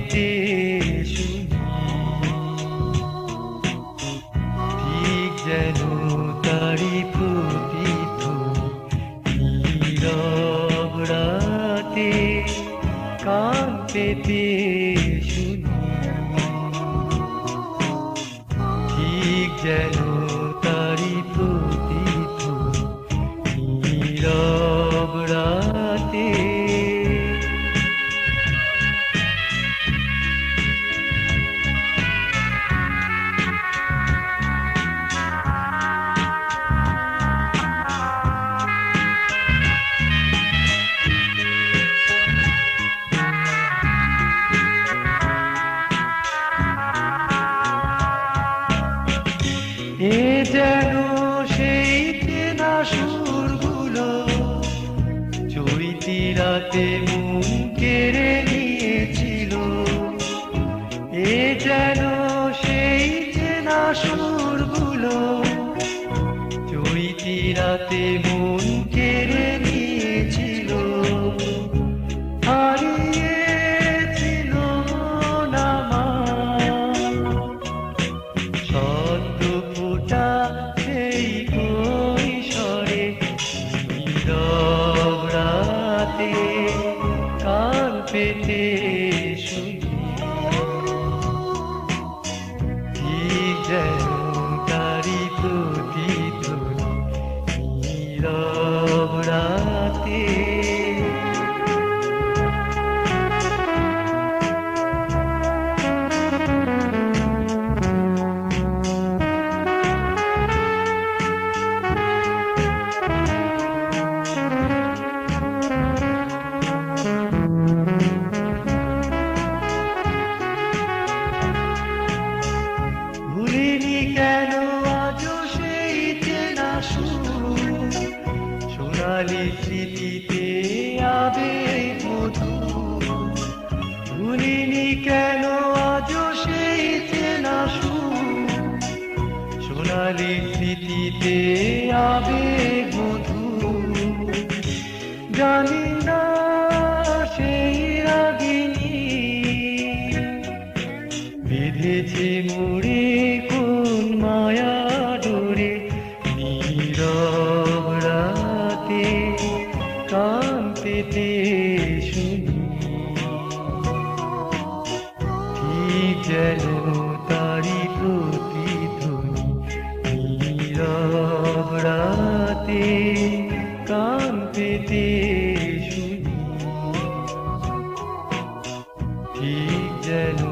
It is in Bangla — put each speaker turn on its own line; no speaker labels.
ঠিক যেন তারি প্রতীত নীরব রাতে কান পেতে ঠিক যেন যেন সেই চেনা সুরগুলো চৈতি রাতে মন কেড়ে নিয়েছিল। এ যেন সেই চেনা সুরগুলো চৈতি রাতে মন কেড়ে নিয়েছিল। শুনি ঠিক যেন তারি প্রতিধ্বনি নীরব সোনালি স্মৃতিতে আবেগ মধু। ভুলিনি কেন আজও সেই চেনা সোনালি স্মৃতিতে আবেগ মধু। জানি না সেই রাগিনী। বেঁধেছে কোন মায়া ডোরে নীরব যেন তারি প্রতিধ্বনি। নীরব রাতে কান পেতে শুনি। ঠিক যেন